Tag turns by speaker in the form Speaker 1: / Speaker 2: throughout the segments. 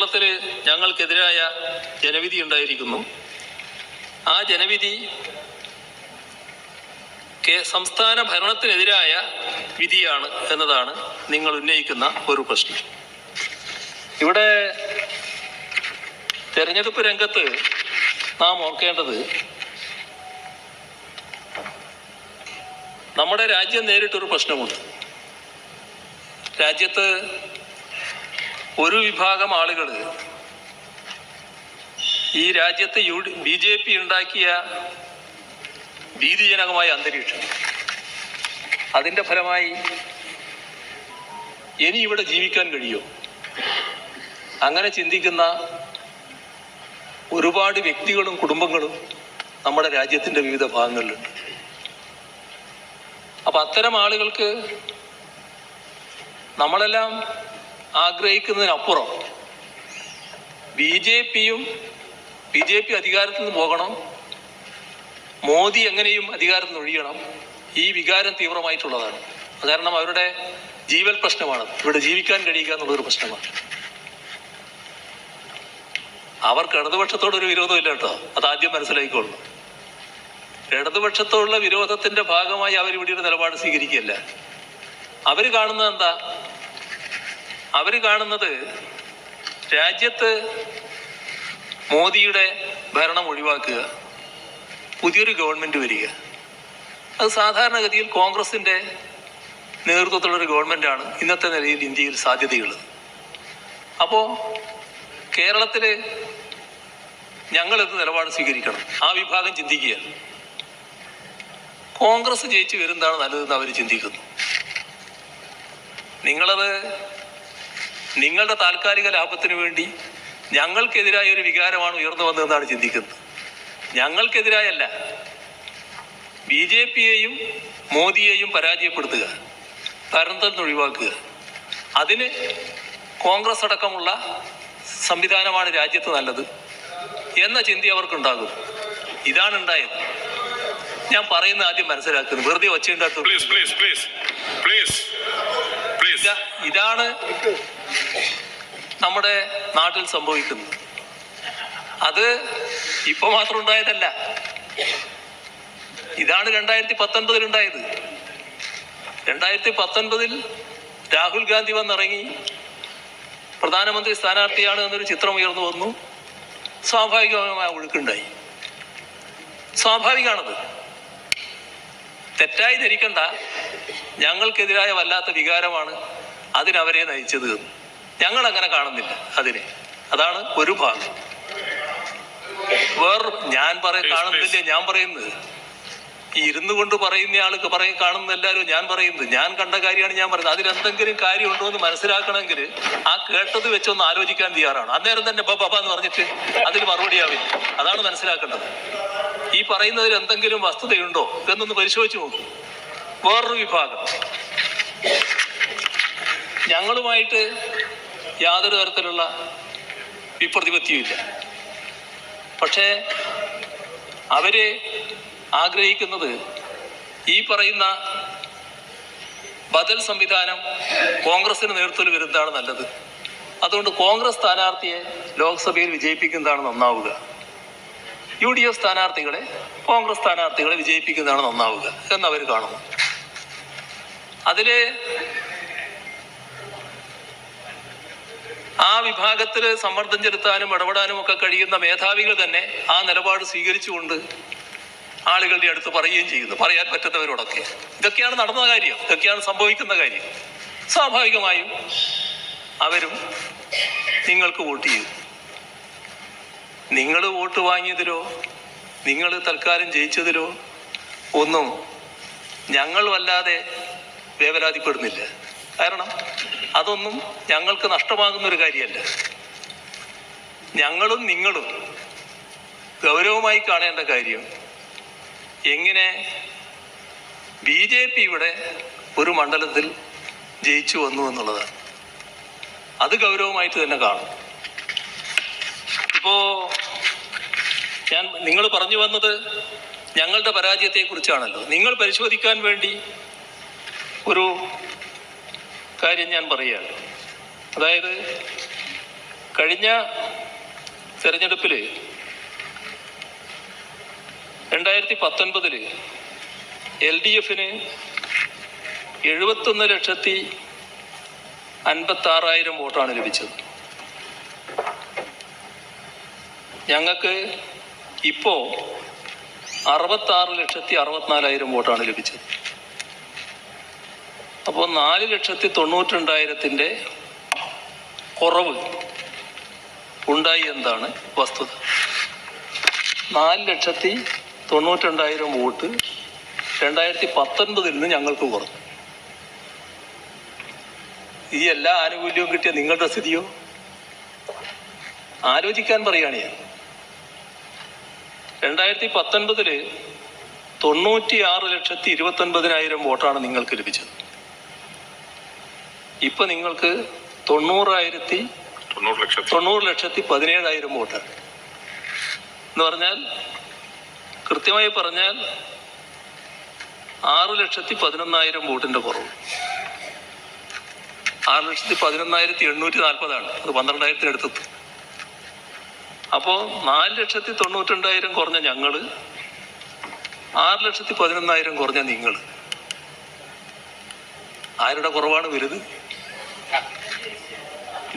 Speaker 1: കേരളത്തിൽ ഞങ്ങൾക്കെതിരായ ജനവിധി ഉണ്ടായിരിക്കുന്നു. ആ ജനവിധി സംസ്ഥാന ഭരണത്തിനെതിരായ വിധിയാണ് എന്നതാണ് നിങ്ങൾ ഉന്നയിക്കുന്ന ഒരു പ്രശ്നം. ഇവിടെ തെരഞ്ഞെടുപ്പ് രംഗത്ത് നാം ഓർക്കേണ്ടത് നമ്മുടെ രാജ്യം നേരിട്ടൊരു പ്രശ്നമുണ്ട്. രാജ്യത്ത് ഒരു വിഭാഗം ആളുകൾ ഈ രാജ്യത്ത് യു ബി ജെ പി ഉണ്ടാക്കിയ ഭീതിജനകമായ അന്തരീക്ഷം. അതിന്റെ ഫലമായി ഇനി ഇവിടെ ജീവിക്കാൻ കഴിയുമോ അങ്ങനെ ചിന്തിക്കുന്ന ഒരുപാട് വ്യക്തികളും കുടുംബങ്ങളും നമ്മുടെ രാജ്യത്തിന്റെ വിവിധ ഭാഗങ്ങളിലുണ്ട്. അപ്പം അത്തരം ആളുകൾക്ക് നമ്മളെല്ലാം ആഗ്രഹിക്കുന്നതിനപ്പുറം ബി ജെ പിയും ബി ജെ പി അധികാരത്തിൽ നിന്ന് പോകണം. മോദി എങ്ങനെയും അധികാരത്തിൽ നിന്ന് ഒഴിയണം. ഈ വികാരം തീവ്രമായിട്ടുള്ളതാണ്. കാരണം അവരുടെ ജീവൽ പ്രശ്നമാണ്. ഇവിടെ ജീവിക്കാൻ കഴിയുക എന്നുള്ളൊരു പ്രശ്നമാണ്. അവർക്ക് ഇടതുപക്ഷത്തോടൊരു വിരോധമില്ല കേട്ടോ. അത് ആദ്യം മനസ്സിലാക്കിക്കൊള്ളു ഇടതുപക്ഷത്തോടുള്ള വിരോധത്തിന്റെ ഭാഗമായി അവർ ഇവിടെ ഒരു നിലപാട് സ്വീകരിക്കുകയല്ല. അവർ കാണുന്നത് എന്താ? അവർ കാണുന്നത് രാജ്യത്ത് മോദിയുടെ ഭരണം ഒഴിവാക്കുക പുതിയൊരു ഗവൺമെന്റ് വരിക. അത് സാധാരണഗതിയിൽ കോൺഗ്രസിന്റെ നേതൃത്വത്തിലുള്ള ഒരു ഗവൺമെന്റാണ് ഇന്നത്തെ നിലയിൽ ഇന്ത്യയിൽ സാധ്യതയുള്ളത്. അപ്പോൾ കേരളത്തിൽ ഞങ്ങൾ എന്ത് നിലപാട് സ്വീകരിക്കണം. ആ വിഭാഗം ചിന്തിക്കുക കോൺഗ്രസ് ജയിച്ചു വരുന്നതാണ് നല്ലതെന്ന് അവർ ചിന്തിക്കുന്നു. നിങ്ങളത് നിങ്ങളുടെ താൽക്കാലിക ലാഭത്തിന് വേണ്ടി ഞങ്ങൾക്കെതിരായ ഒരു വികാരമാണ് ഉയർന്നു വന്നതെന്നാണ് ചിന്തിക്കുന്നത്. ഞങ്ങൾക്കെതിരായല്ല. ബി ജെ പിയെയും മോദിയെയും പരാജയപ്പെടുത്തുക നിന്ന് ഒഴിവാക്കുക. അതിന് കോൺഗ്രസ് അടക്കമുള്ള സംവിധാനമാണ് രാജ്യത്ത് നല്ലത് എന്ന ചിന്ത അവർക്കുണ്ടാകും. ഇതാണ് ഉണ്ടായത്. ഞാൻ പറയുന്ന ആദ്യം മനസ്സിലാക്കുന്നത് വെറുതെ ഒച്ചയുണ്ടാക്കും. ഇതാണ് നമ്മുടെ നാട്ടിൽ സംഭവിക്കുന്നു. അത് ഇപ്പൊ മാത്രം ഉണ്ടായതല്ല. ഇതാണ് രണ്ടായിരത്തി പത്തൊൻപതിൽ ഉണ്ടായത്. രണ്ടായിരത്തി പത്തൊൻപതിൽ രാഹുൽ ഗാന്ധി വന്നിറങ്ങി. പ്രധാനമന്ത്രി സ്ഥാനാർത്ഥിയാണ് എന്നൊരു ചിത്രം ഉയർന്നു വന്നു. സ്വാഭാവികമായ ഒഴുക്കുണ്ടായി. സ്വാഭാവികമാണത് തെറ്റായി ധരിക്കണ്ട. ഞങ്ങൾക്കെതിരായ വല്ലാത്ത വികാരമാണ് അതിനവരെ നയിച്ചത് എന്ന്. ഞങ്ങൾ അങ്ങനെ കാണുന്നില്ല അതിനെ. അതാണ് ഒരു ഭാഗം. വേറെ ഞാൻ പറയ കാണുന്നില്ല? ഞാൻ പറയുന്നത്. ഈ ഇരുന്നു കൊണ്ട് പറയുന്ന ആൾക്ക് പറയും കാണുന്ന എല്ലാവരും ഞാൻ പറയുന്നത്. ഞാൻ കണ്ട കാര്യമാണ് ഞാൻ പറയുന്നത്. അതിലെന്തെങ്കിലും കാര്യമുണ്ടോ എന്ന് മനസ്സിലാക്കണമെങ്കിൽ ആ കേട്ടത് വെച്ചൊന്ന് ആലോചിക്കാൻ തയ്യാറാണ്. അന്നേരം തന്നെ ബബ എന്ന് പറഞ്ഞിട്ട് അതിന് മറുപടിയാവില്ല അതാണ് മനസ്സിലാക്കേണ്ടത്. ഈ പറയുന്നതിൽ എന്തെങ്കിലും വസ്തുതയുണ്ടോ എന്നൊന്ന് പരിശോധിച്ചു നോക്കും. വേറൊരു വിഭാഗം. ഞങ്ങളുമായിട്ട് യാതൊരു തരത്തിലുള്ള വിപ്രതിപത്തിയുമില്ല. പക്ഷേ അവർ ആഗ്രഹിക്കുന്നത് ഈ പറയുന്ന ബദൽ സംവിധാനം കോൺഗ്രസിന് നേതൃത്വത്തിൽ വരുന്നതാണ് നല്ലത്. അതുകൊണ്ട് കോൺഗ്രസ് സ്ഥാനാർത്ഥിയെ ലോക്സഭയിൽ വിജയിപ്പിക്കുന്നതാണ് നന്നാവുക. യു ഡി എഫ് സ്ഥാനാർത്ഥികളെ കോൺഗ്രസ് സ്ഥാനാർത്ഥികളെ വിജയിപ്പിക്കുന്നതാണ് നന്നാവുക എന്നവർ കാണുന്നു. അതിൽ ആ വിഭാഗത്തിൽ സമ്മർദ്ദം ചെലുത്താനും ഇടപെടാനും ഒക്കെ കഴിയുന്ന മേധാവികൾ തന്നെ ആ നിലപാട് സ്വീകരിച്ചുകൊണ്ട് ആളുകളുടെ അടുത്ത് പറയുകയും ചെയ്യുന്നു. പറയാൻ പറ്റുന്നവരോടൊക്കെ. ഇതൊക്കെയാണ് നടന്ന കാര്യം. ഇതൊക്കെയാണ് സംഭവിക്കുന്ന കാര്യം. സ്വാഭാവികമായും അവരും നിങ്ങൾക്ക് വോട്ട് ചെയ്യും. നിങ്ങൾ വോട്ട് വാങ്ങിയതിലോ നിങ്ങൾ തൽക്കാലം ജയിച്ചതിലോ ഒന്നും ഞങ്ങൾ വല്ലാതെ വേവലാതിപ്പെടുന്നില്ല. കാരണം അതൊന്നും ഞങ്ങൾക്ക് നഷ്ടമാകുന്ന ഒരു കാര്യമല്ല. ഞങ്ങളും നിങ്ങളും ഗൗരവമായി കാണേണ്ട കാര്യം എങ്ങനെ ബി ജെ പി ഇവിടെ ഒരു മണ്ഡലത്തിൽ ജയിച്ചു വന്നു എന്നുള്ളതാണ്. അത് ഗൗരവമായിട്ട് തന്നെ കാണും. ഇപ്പോ ഞാൻ നിങ്ങൾ പറഞ്ഞു വന്നത് ഞങ്ങളുടെ പരാജയത്തെ കുറിച്ചാണല്ലോ നിങ്ങൾ പരിശോധിക്കാൻ വേണ്ടി ഒരു കാര്യം ഞാൻ പറയുകയാണ് അതായത് കഴിഞ്ഞ തെരഞ്ഞെടുപ്പിൽ രണ്ടായിരത്തി പത്തൊൻപതിൽ എൽ ഡി എഫിന് എഴുപത്തൊന്ന് ലക്ഷത്തി അൻപത്തി ആറായിരം വോട്ടാണ് ലഭിച്ചത്. ഞങ്ങൾക്ക് ഇപ്പോ അറുപത്താറ് ലക്ഷത്തി അറുപത്തിനാലായിരം വോട്ടാണ് ലഭിച്ചത്. അപ്പോൾ നാല് ലക്ഷത്തി തൊണ്ണൂറ്റിരണ്ടായിരത്തിന്റെ കുറവ് ഉണ്ടായി എന്താണ് വസ്തുത? നാല് ലക്ഷത്തി തൊണ്ണൂറ്റിരണ്ടായിരം വോട്ട് രണ്ടായിരത്തി പത്തൊൻപതിൽ നിന്ന് ഞങ്ങൾക്ക് കുറഞ്ഞു. ഈ എല്ലാ ആനുകൂല്യവും കിട്ടിയ നിങ്ങളുടെ സ്ഥിതിയോ? ആലോചിക്കാൻ പറയുകയാണ് ഞാൻ. രണ്ടായിരത്തി പത്തൊൻപതിൽ തൊണ്ണൂറ്റി ആറ് ലക്ഷത്തി ഇരുപത്തൊൻപതിനായിരം വോട്ടാണ് നിങ്ങൾക്ക് ലഭിച്ചത്. ഇപ്പൊ നിങ്ങൾക്ക് തൊണ്ണൂറായിരത്തി
Speaker 2: തൊണ്ണൂറ് ലക്ഷത്തി
Speaker 1: തൊണ്ണൂറ് ലക്ഷത്തി പതിനേഴായിരം വോട്ടാണ് എന്ന് പറഞ്ഞാൽ കൃത്യമായി പറഞ്ഞാൽ ആറ് ലക്ഷത്തി പതിനൊന്നായിരം വോട്ടിന്റെ കുറവ്. ആറ് ലക്ഷത്തി പതിനൊന്നായിരത്തി എണ്ണൂറ്റി നാൽപ്പതാണ്. അത് പന്ത്രണ്ടായിരത്തിന് അടുത്തെത്തും അപ്പോൾ നാല് ലക്ഷത്തി തൊണ്ണൂറ്റിരണ്ടായിരം കുറഞ്ഞ ഞങ്ങൾ ആറ് ലക്ഷത്തി പതിനൊന്നായിരം കുറഞ്ഞ നിങ്ങൾ ആരുടെ കുറവാണ് വലുത്?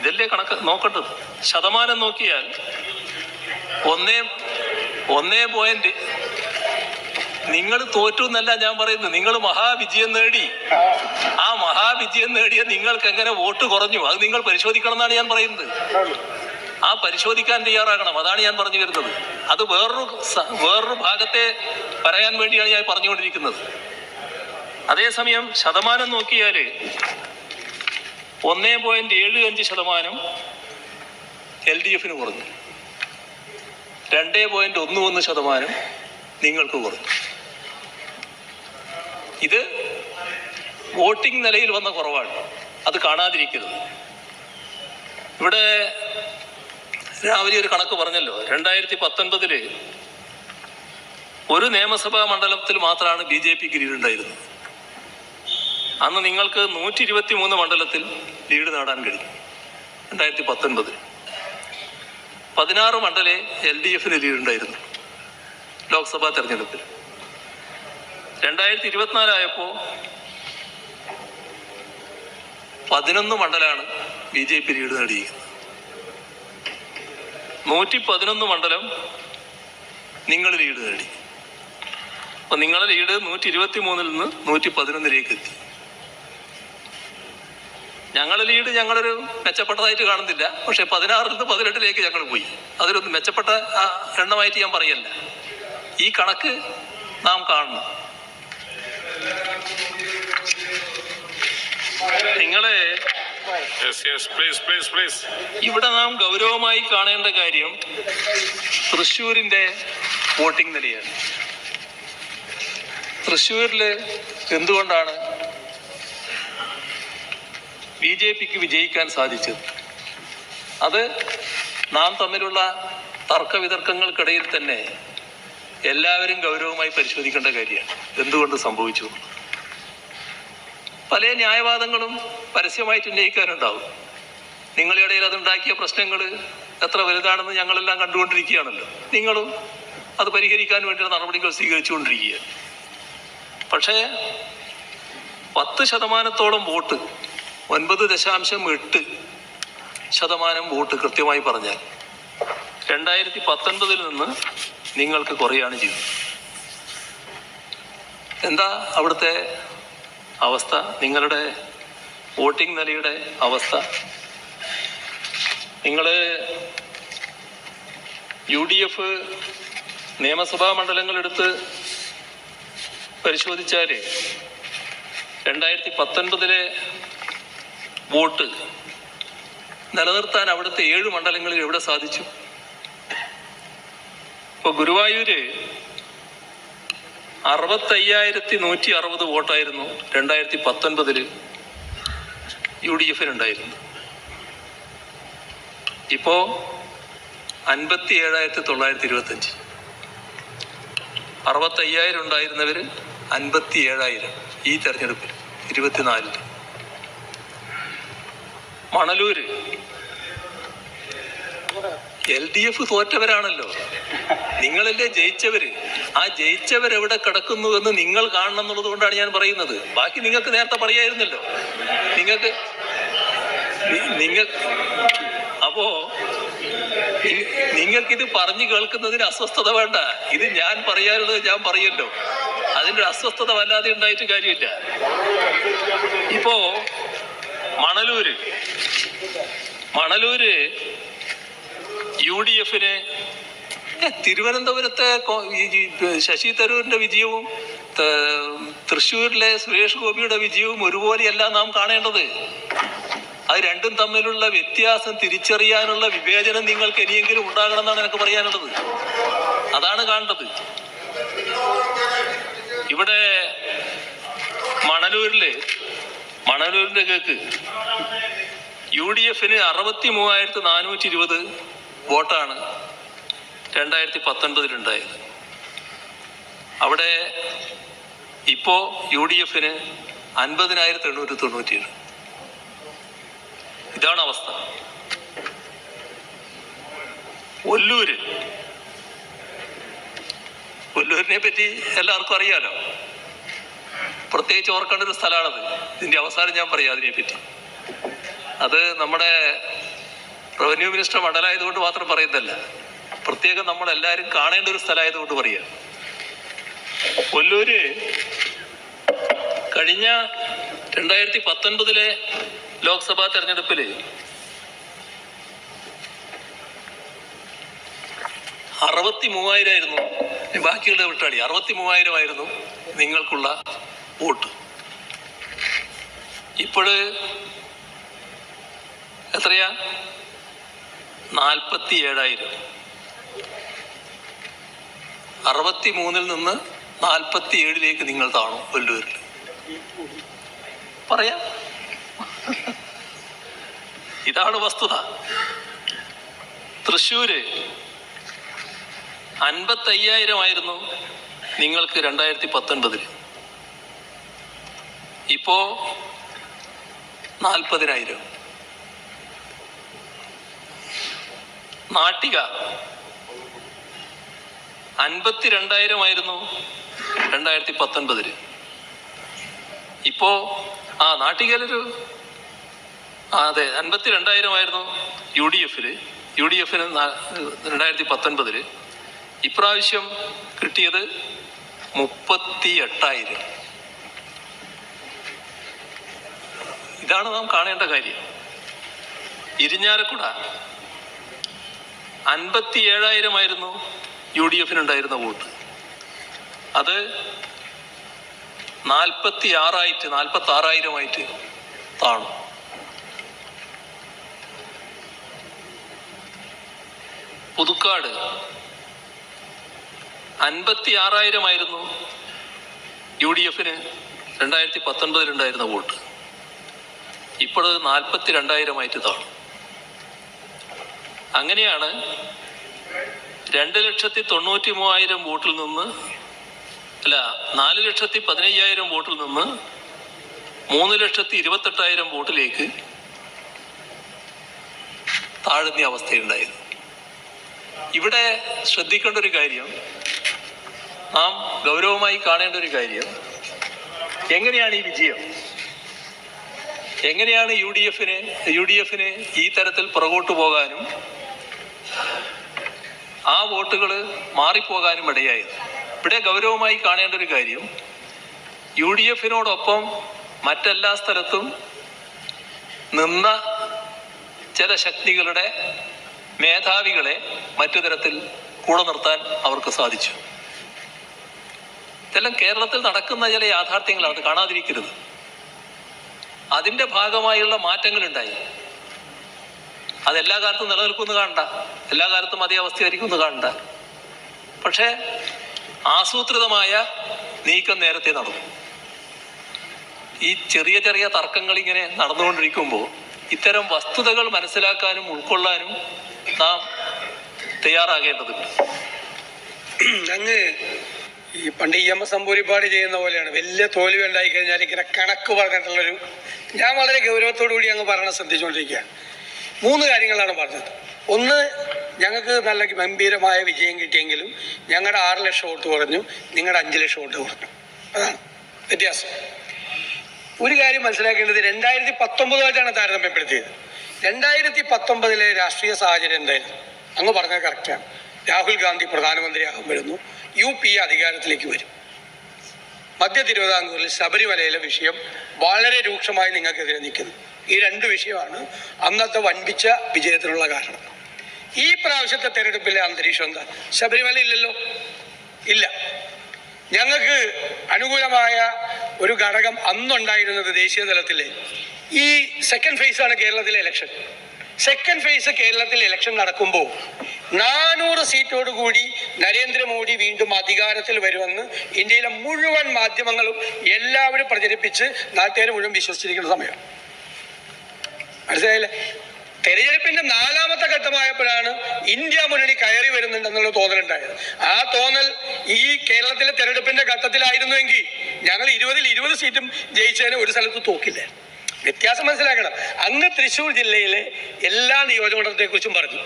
Speaker 1: ഇതല്ലേ കണക്ക്? നോക്കട്ടെ ശതമാനം നോക്കിയാൽ ഒന്നേ ഒന്നേ പോയിന്റ്. നിങ്ങൾ തോറ്റു എന്നല്ല ഞാൻ പറയുന്നത്. നിങ്ങൾ മഹാവിജയം നേടി. ആ മഹാവിജയം നേടിയ നിങ്ങൾക്ക് എങ്ങനെ വോട്ട് കുറഞ്ഞു? അത് നിങ്ങൾ പരിശോധിക്കണം എന്നാണ് ഞാൻ പറയുന്നത്. ആ പരിശോധിക്കാൻ തയ്യാറാകണം. അതാണ് ഞാൻ പറഞ്ഞു വരുന്നത്. അത് വേറൊരു വേറൊരു ഭാഗത്തെ പറയാൻ വേണ്ടിയാണ് ഞാൻ പറഞ്ഞുകൊണ്ടിരിക്കുന്നത്. അതേസമയം ശതമാനം നോക്കിയാൽ ഒന്നേ പോയിന്റ് ഏഴ് അഞ്ച് ശതമാനം എൽ ഡി എഫിന് കുറഞ്ഞു. രണ്ടേ പോയിന്റ് ഒന്ന് ഒന്ന് ശതമാനം നിങ്ങൾക്ക് കുറഞ്ഞു. ഇത് വോട്ടിംഗ് നിലയിൽ വന്ന കുറവാണ്. അത് കാണാതിരിക്കരുത്. ഇവിടെ രാവിലെ ഒരു കണക്ക് പറഞ്ഞല്ലോ. രണ്ടായിരത്തി പത്തൊൻപതിൽ ഒരു നിയമസഭാ മണ്ഡലത്തിൽ മാത്രമാണ് ബി ജെ പിക്ക് ലീഡ് ഉണ്ടായിരുന്നത്. അന്ന് നിങ്ങൾക്ക് നൂറ്റി ഇരുപത്തി മൂന്ന് മണ്ഡലത്തിൽ ലീഡ് നേടാൻ കഴിയും രണ്ടായിരത്തി പത്തൊൻപതിൽ പതിനാറ് മണ്ഡലേ എൽ ഡി എഫിന് ലീഡ് ഉണ്ടായിരുന്നു ലോക്സഭാ തെരഞ്ഞെടുപ്പിൽ. രണ്ടായിരത്തി ഇരുപത്തിനാലായപ്പോ പതിനൊന്ന് മണ്ഡലമാണ് ബി ജെ പി ലീഡ് നേടിയിരിക്കുന്നത്. നൂറ്റി പതിനൊന്ന് മണ്ഡലം നിങ്ങൾ ലീഡ് നേടി. അപ്പൊ നിങ്ങളുടെ ലീഡ് നൂറ്റി ഇരുപത്തി മൂന്നിൽ നിന്ന് നൂറ്റി പതിനൊന്നിലേക്ക് എത്തി. ഞങ്ങളുടെ ലീഡ് ഞങ്ങളൊരു മെച്ചപ്പെട്ടതായിട്ട് കാണുന്നില്ല. പക്ഷെ പതിനാറിൽ നിന്ന് പതിനെട്ടിലേക്ക് ഞങ്ങൾ പോയി. അതിലൊന്ന് മെച്ചപ്പെട്ട എണ്ണമായിട്ട് ഞാൻ പറയല്ല. ഈ കണക്ക് നാം കാണണം. നിങ്ങളെ ഇവിടെ നാം ഗൗരവമായി കാണേണ്ട കാര്യം തൃശ്ശൂരിന്റെ വോട്ടിംഗ് നിലയാണ്. തൃശ്ശൂരിൽ എന്തുകൊണ്ടാണ് ബി ജെ പിക്ക് വിജയിക്കാൻ സാധിച്ചത്. അത് നാം തമ്മിലുള്ള തർക്ക വിതർക്കങ്ങൾക്കിടയിൽ തന്നെ എല്ലാവരും ഗൗരവമായി പരിശോധിക്കേണ്ട കാര്യമാണ്. എന്തുകൊണ്ട് സംഭവിച്ചു. പല ന്യായവാദങ്ങളും പരസ്യമായിട്ട് ഉന്നയിക്കാനുണ്ടാവും. നിങ്ങളുടെ ഇടയിൽ അതുണ്ടാക്കിയ പ്രശ്നങ്ങൾ എത്ര വലുതാണെന്ന് ഞങ്ങളെല്ലാം കണ്ടുകൊണ്ടിരിക്കുകയാണല്ലോ. നിങ്ങളും അത് പരിഹരിക്കാൻ വേണ്ടിയുള്ള നടപടികൾ സ്വീകരിച്ചുകൊണ്ടിരിക്കുകയാണ്. പക്ഷേ പത്ത് ശതമാനത്തോളം വോട്ട് ഒൻപത് ദശാംശം എട്ട് ശതമാനം വോട്ട് കൃത്യമായി പറഞ്ഞാൽ രണ്ടായിരത്തി പത്തൊൻപതിൽ നിന്ന് നിങ്ങൾക്ക് കുറയാണ് ചെയ്തത്. എന്താ അവിടുത്തെ അവസ്ഥ? നിങ്ങളുടെ വോട്ടിംഗ് നിലയുടെ അവസ്ഥ? നിങ്ങൾ യു ഡി എഫ് നിയമസഭാ മണ്ഡലങ്ങൾ എടുത്ത് പരിശോധിച്ചാൽ രണ്ടായിരത്തി പത്തൊൻപതിലെ വോട്ട്. നിലനിർത്താൻ അവിടുത്തെ ഏഴ് മണ്ഡലങ്ങളിൽ എവിടെ സാധിച്ചു? ഇപ്പൊ ഗുരുവായൂര് അറുപത്തയ്യായിരത്തി നൂറ്റി അറുപത് വോട്ടായിരുന്നു രണ്ടായിരത്തി പത്തൊൻപതിൽ യു ഡി എഫിനുണ്ടായിരുന്നു ഇപ്പോ അൻപത്തി ഏഴായിരത്തി തൊള്ളായിരത്തി ഇരുപത്തി അഞ്ച് അറുപത്തയ്യായിരം ഉണ്ടായിരുന്നവര് അൻപത്തി ഏഴായിരം ഈ തെരഞ്ഞെടുപ്പിൽ ഇരുപത്തിനാലിൽ. മണലൂര്. എൽ ഡി എഫ് തോറ്റവരാണല്ലോ. നിങ്ങളല്ലേ ജയിച്ചവര്. ആ ജയിച്ചവരെവിടെ കിടക്കുന്നുവെന്ന് നിങ്ങൾ കാണണം എന്നുള്ളത് കൊണ്ടാണ് ഞാൻ പറയുന്നത്. ബാക്കി നിങ്ങൾക്ക് നേരത്തെ പറയായിരുന്നല്ലോ. നിങ്ങൾക്ക് നിങ്ങൾ അപ്പോ നിങ്ങൾക്കിത് പറഞ്ഞു കേൾക്കുന്നതിന് അസ്വസ്ഥത വേണ്ട. ഇത് ഞാൻ പറയാനുള്ളത് ഞാൻ പറയല്ലോ അതിന്റെ അസ്വസ്ഥത വല്ലാതെ ഉണ്ടായിട്ട് കാര്യമില്ല. ഇപ്പോ മണലൂര്. മണലൂര് യു ഡി എഫിന് തിരുവനന്തപുരത്തെ ശശി തരൂരിന്റെ വിജയവും തൃശ്ശൂരിലെ സുരേഷ് ഗോപിയുടെ വിജയവും ഒരുപോലെയല്ല നാം കാണേണ്ടത്. അത് രണ്ടും തമ്മിലുള്ള വ്യത്യാസം തിരിച്ചറിയാനുള്ള വിവേചനം നിങ്ങൾക്ക് ഇനിയെങ്കിലും ഉണ്ടാകണം എന്നാണ് എനിക്ക് പറയാനുള്ളത്. അതാണ് കാണേണ്ടത്. ഇവിടെ മണലൂരിൽ മണലൂരിന്റെ കേക്ക്. യു ഡി എഫിന് അറുപത്തി മൂവായിരത്തി നാനൂറ്റി ഇരുപത് വോട്ടാണ് രണ്ടായിരത്തി പത്തൊൻപതിലുണ്ടായത്. അവിടെ ഇപ്പോ യു ഡി എഫിന് അൻപതിനായിരത്തി എണ്ണൂറ്റി തൊണ്ണൂറ്റിയേഴ്. ഇതാണ് അവസ്ഥ. ഒല്ലൂര് ഒല്ലൂരിനെ പറ്റി എല്ലാവർക്കും അറിയാലോ. പ്രത്യേകിച്ച് ഓർക്കേണ്ട ഒരു സ്ഥലമാണത്. ഇതിന്റെ അവസാനം ഞാൻ പറയാം അതിനെപ്പറ്റി. അത് നമ്മുടെ റവന്യൂ മിനിസ്റ്റർ മണ്ഡലമായതുകൊണ്ട് മാത്രം പറയുന്നതല്ല. പ്രത്യേകം നമ്മൾ എല്ലാവരും കാണേണ്ട ഒരു സ്ഥലമായതുകൊണ്ട് പറയാം. കൊല്ലൂര് കഴിഞ്ഞ രണ്ടായിരത്തി പത്തൊൻപതിലെ ലോക്സഭാ തെരഞ്ഞെടുപ്പിൽ അറുപത്തി മൂവായിരമായിരുന്നു ബാക്കിയുള്ള വിട്ടാടി അറുപത്തി മൂവായിരമായിരുന്നു നിങ്ങൾക്കുള്ള വോട്ട്. ഇപ്പോൾ എത്രയാ? നാൽപ്പത്തി ഏഴായിരം അറുപത്തി മൂന്നിൽ നിന്ന് നാൽപ്പത്തി ഏഴിലേക്ക് നിങ്ങൾ താണു കൊല്ലൂരിൽ പറയാ. ഇതാണ് വസ്തുത. തൃശ്ശൂര് അൻപത്തി അയ്യായിരമായിരുന്നു നിങ്ങൾക്ക് രണ്ടായിരത്തി പത്തൊൻപതിൽ ഇപ്പോ നാൽപ്പതിനായിരം. നാട്ടിക അൻപത്തി രണ്ടായിരമായിരുന്നു രണ്ടായിരത്തി പത്തൊൻപതിൽ ഇപ്പോ ആ നാട്ടികയിലൊരു ആ അതെ അൻപത്തി രണ്ടായിരം ആയിരുന്നു യു ഡി എഫിൽ യു ഡി എഫിന് രണ്ടായിരത്തി പത്തൊൻപതിൽ ഇപ്രാവശ്യം കിട്ടിയത് മുപ്പത്തി എട്ടായിരം ഇതാണ് നാം കാണേണ്ട കാര്യം. ഇരിഞ്ഞാലക്കുട. അൻപത്തി ഏഴായിരമായിരുന്നു യു ഡി എഫിനുണ്ടായിരുന്ന വോട്ട്. അത് നാൽപ്പത്തി ആറായിട്ട് നാൽപ്പത്തി ആറായിരമായിട്ട് താണു. പുതുക്കാട്. അൻപത്തി ആറായിരമായിരുന്നു യു ഡി എഫിന് രണ്ടായിരത്തി പത്തൊൻപതിലുണ്ടായിരുന്ന വോട്ട്. ഇപ്പോഴത് നാൽപ്പത്തി രണ്ടായിരമായിട്ട് താണു അങ്ങനെയാണ് രണ്ട് ലക്ഷത്തി തൊണ്ണൂറ്റി മൂവായിരം വോട്ടിൽ നിന്ന് അല്ല നാല് ലക്ഷത്തി പതിനയ്യായിരം വോട്ടിൽ നിന്ന് മൂന്ന് ലക്ഷത്തി ഇരുപത്തെട്ടായിരം വോട്ടിലേക്ക് താഴുന്ന അവസ്ഥയുണ്ടായത് ഇവിടെ ശ്രദ്ധിക്കേണ്ട ഒരു കാര്യം നാം ഗൗരവമായി കാണേണ്ട ഒരു കാര്യം എങ്ങനെയാണ് ഈ വിജയം? എങ്ങനെയാണ് യു ഡി എഫിന് യു ഡി എഫിന് ഈ തരത്തിൽ പുറകോട്ട് പോകാനും ആ വോട്ടുകൾ മാറിപ്പോകാനും ഇടയായത്? ഇവിടെ ഗൗരവമായി കാണേണ്ട ഒരു കാര്യം യു ഡി എഫിനോടൊപ്പം മറ്റെല്ലാ സ്ഥലത്തും നിന്ന ചില ശക്തികളുടെ മേധാവികളെ മറ്റു തരത്തിൽ കൂടെ നിർത്താൻ അവർക്ക് സാധിച്ചു. ഇതെല്ലാം കേരളത്തിൽ നടക്കുന്ന ചില യാഥാർത്ഥ്യങ്ങളാണ് കാണാതിരിക്കരുത്. അതിന്റെ ഭാഗമായുള്ള മാറ്റങ്ങൾ ഉണ്ടായി അത് എല്ലാ കാലത്തും നിലനിൽക്കുന്നു കാണണ്ട. എല്ലാ കാലത്തും അതേ അവസ്ഥയായിരിക്കും എന്ന് കാണണ്ട. പക്ഷേ ആസൂത്രിതമായ നീക്കം നേരത്തെ നടന്നു. ഈ ചെറിയ ചെറിയ തർക്കങ്ങൾ ഇങ്ങനെ നടന്നുകൊണ്ടിരിക്കുമ്പോൾ ഇത്തരം വസ്തുതകൾ മനസ്സിലാക്കാനും ഉൾക്കൊള്ളാനും നാം തയ്യാറാകേണ്ടതുണ്ട്.
Speaker 3: അങ്ങ് ഈ പണ്ട് ഇ എം എസ് അമ്പൂരിപ്പാട് ചെയ്യുന്ന പോലെയാണ്. വലിയ തോൽവി ഉണ്ടായി കഴിഞ്ഞാൽ ഇങ്ങനെ കണക്ക് പറഞ്ഞിട്ടുള്ളൊരു ഞാൻ വളരെ ഗൗരവത്തോടു കൂടി അങ്ങ് പറയണം ശ്രദ്ധിച്ചുകൊണ്ടിരിക്കുകയാണ്. മൂന്ന് കാര്യങ്ങളാണ് പറഞ്ഞത്. ഒന്ന് ഞങ്ങൾക്ക് നല്ല ഗംഭീരമായ വിജയം കിട്ടിയെങ്കിലും ഞങ്ങളുടെ ആറ് ലക്ഷം വോട്ട് കുറഞ്ഞു നിങ്ങളുടെ അഞ്ച് ലക്ഷം വോട്ട് കുറഞ്ഞു. അതാണ് വ്യത്യാസം. ഒരു കാര്യം മനസ്സിലാക്കേണ്ടത് രണ്ടായിരത്തി പത്തൊമ്പതുമായിട്ടാണ് താരതമ്യപ്പെടുത്തിയത്. രണ്ടായിരത്തി പത്തൊമ്പതിലെ രാഷ്ട്രീയ സാഹചര്യം എന്തായിരുന്നു? അങ്ങ് പറഞ്ഞത് കറക്റ്റാണ് രാഹുൽ ഗാന്ധി പ്രധാനമന്ത്രിയാകും വരുന്നു. യു പി എ അധികാരത്തിലേക്ക് വരും. മധ്യ തിരുവിതാംകൂറിൽ ശബരിമലയിലെ വിഷയം വളരെ രൂക്ഷമായി നിങ്ങൾക്കെതിരെ നിൽക്കുന്നു. ഈ രണ്ട് വിഷയമാണ് അന്നത്തെ വൻപിച്ച വിജയത്തിനുള്ള കാരണം. ഈ പ്രാവശ്യത്തെ തെരഞ്ഞെടുപ്പിലെ അന്തരീക്ഷം എന്താ? ശബരിമല ഇല്ലല്ലോ? ഇല്ല. ഞങ്ങൾക്ക് അനുകൂലമായ ഒരു ഘടകം അന്നുണ്ടായിരുന്നത് ദേശീയ തലത്തിലെ ഈ സെക്കൻഡ് ഫേസ് ആണ് കേരളത്തിലെ ഇലക്ഷൻ സെക്കൻഡ് ഫേസ് കേരളത്തിൽ ഇലക്ഷൻ നടക്കുമ്പോൾ നാനൂറ് സീറ്റോട് കൂടി നരേന്ദ്രമോദി വീണ്ടും അധികാരത്തിൽ വരുമെന്ന് ഇന്ത്യയിലെ മുഴുവൻ മാധ്യമങ്ങളും എല്ലാവരും പ്രചരിപ്പിച്ച് നാട്ടുകാർ മുഴുവൻ വിശ്വസിച്ചിരിക്കുന്ന സമയം. മനസ്സിലായില്ലേ? തെരഞ്ഞെടുപ്പിന്റെ നാലാമത്തെ ഘട്ടമായപ്പോഴാണ് ഇന്ത്യ മുന്നണി കയറി വരുന്നുണ്ടെന്നുള്ള തോന്നലുണ്ടായത്. ആ തോന്നൽ ഈ കേരളത്തിലെ തെരഞ്ഞെടുപ്പിന്റെ ഘട്ടത്തിലായിരുന്നുവെങ്കിൽ ഞങ്ങൾ ഇരുപതിൽ ഇരുപത് സീറ്റും ജയിച്ചതിന് ഒരു സ്ഥലത്ത് തോക്കില്ല വ്യത്യാസം മനസ്സിലാക്കണം. അങ്ങ് തൃശ്ശൂർ ജില്ലയിലെ എല്ലാ നിയോജകമണ്ഡലത്തെ കുറിച്ചും പറഞ്ഞു.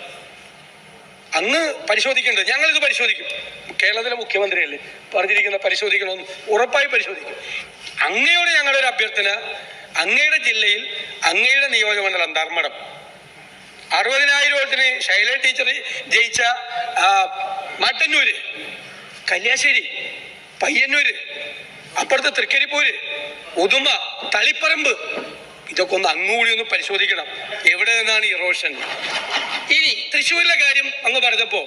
Speaker 3: അങ്ങ് പരിശോധിക്കേണ്ടത് ഞങ്ങളിത് പരിശോധിക്കും. കേരളത്തിലെ മുഖ്യമന്ത്രിയല്ലേ പറഞ്ഞിരിക്കുന്ന പരിശോധിക്കണമെന്ന് ഉറപ്പായി പരിശോധിക്കും. അങ്ങയോട് ഞങ്ങളുടെ ഒരു അഭ്യർത്ഥന അങ്ങയുടെ ജില്ലയിൽ അങ്ങയുടെ നിയോജകമണ്ഡലം ധർമ്മടം. അറുപതിനായിരം വോട്ടിന് ശൈല ടീച്ചർ ജയിച്ച മട്ടന്നൂര് കല്യാശ്ശേരി പയ്യന്നൂര് അപ്പുറത്ത് തൃക്കരിപ്പൂര് ഉദുമ തളിപ്പറമ്പ് ഇതൊക്കെ ഒന്ന് അങ്ങുകൂടി ഒന്ന് പരിശോധിക്കണം. എവിടെ നിന്നാണ് ഈ റോഷൻ? ഇനി തൃശ്ശൂരിലെ കാര്യം അങ്ങ് പറഞ്ഞപ്പോ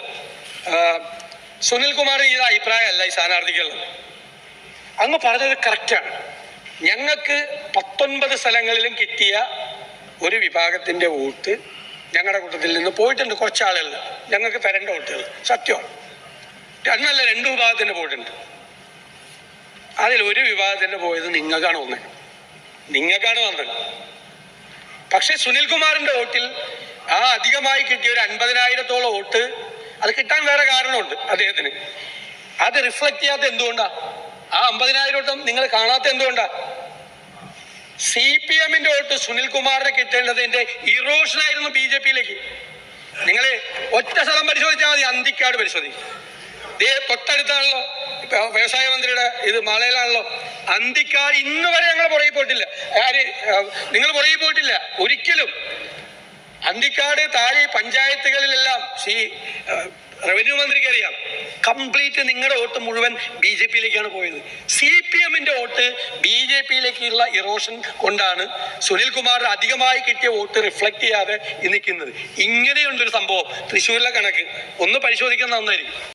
Speaker 3: സുനിൽ സുനിൽകുമാർ ഈ അഭിപ്രായമല്ല ഈ സ്ഥാനാർത്ഥികളിൽ അങ്ങ് പറഞ്ഞത് കറക്റ്റാണ് ഞങ്ങൾക്ക് പത്തൊൻപത് സ്ഥലങ്ങളിലും കിട്ടിയ ഒരു വിഭാഗത്തിന്റെ വോട്ട് ഞങ്ങളുടെ കൂട്ടത്തിൽ നിന്ന് പോയിട്ടുണ്ട് കുറച്ച് ആളുകൾ. ഞങ്ങൾക്ക് തരേണ്ട വോട്ടുകൾ. സത്യമാണ് രണ്ടല്ല രണ്ട് വിഭാഗത്തിന്റെ പോയിട്ടുണ്ട്. അതിൽ ഒരു വിഭാഗത്തിന്റെ പോയത് നിങ്ങൾക്കാണ് വന്നത് നിങ്ങൾക്കാണ് വന്നത് പക്ഷെ സുനിൽകുമാറിന്റെ വോട്ടിൽ ആ അധികമായി കിട്ടിയ ഒരു അൻപതിനായിരത്തോളം വോട്ട് അത് കിട്ടാൻ വേറെ കാരണമുണ്ട് അദ്ദേഹത്തിന്. അത് റിഫ്ലക്ട് ചെയ്യാത്ത എന്തുകൊണ്ടാ? ആ അമ്പതിനായിരം വോട്ടം നിങ്ങൾ കാണാത്ത എന്തുകൊണ്ടാ? സി പി എമ്മിന്റെ വോട്ട് സുനിൽകുമാറിനെ കിട്ടേണ്ടതിന്റെ ഇറോഷനായിരുന്നു ബി ജെ പിയിലേക്ക് നിങ്ങൾ ഒറ്റ സ്ഥലം പരിശോധിച്ചാൽ മതി അന്തിക്കാട് പരിശോധിക്കും. ദേ തൊട്ടടുത്താണല്ലോ വ്യവസായ മന്ത്രിയുടെ ഇത് മാളയിലാണല്ലോ അന്തിക്കാട് ഇന്ന് വരെ ഞങ്ങൾ പുറകെ പോയിട്ടില്ല. ആര്? നിങ്ങൾ പുറകെ പോയിട്ടില്ല. ഒരിക്കലും. അന്തിക്കാട് താഴെ പഞ്ചായത്തുകളിലെല്ലാം ശ്രീ റവന്യൂ മന്ത്രിക്ക് അറിയാം കംപ്ലീറ്റ് നിങ്ങളുടെ വോട്ട് മുഴുവൻ ബി ജെ പിയിലേക്കാണ് പോയത്. സി പി എമ്മിന്റെ വോട്ട് ബി ജെ പിയിലേക്കുള്ള ഇറോഷൻ കൊണ്ടാണ് സുനിൽകുമാറിന് അധികമായി കിട്ടിയ വോട്ട് റിഫ്ലക്ട് ചെയ്യാതെ നിൽക്കുന്നത്. ഇങ്ങനെയുണ്ടൊരു സംഭവം. തൃശ്ശൂരിലെ കണക്ക്. ഒന്ന് പരിശോധിക്കാൻ നന്നായിരിക്കും.